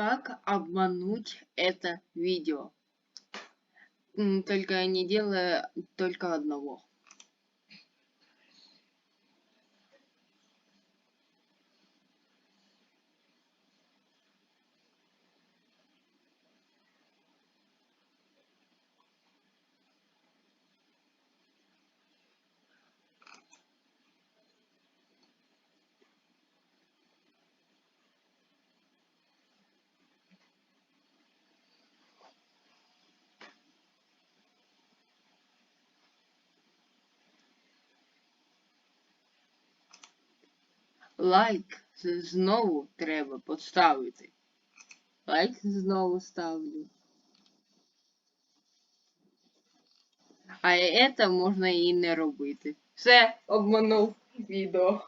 как обмануть это видео. Только не делая только одного. Лайк знову треба поставити. Лайк знову ставлю. А це можна і не робити. Все, обманув відео.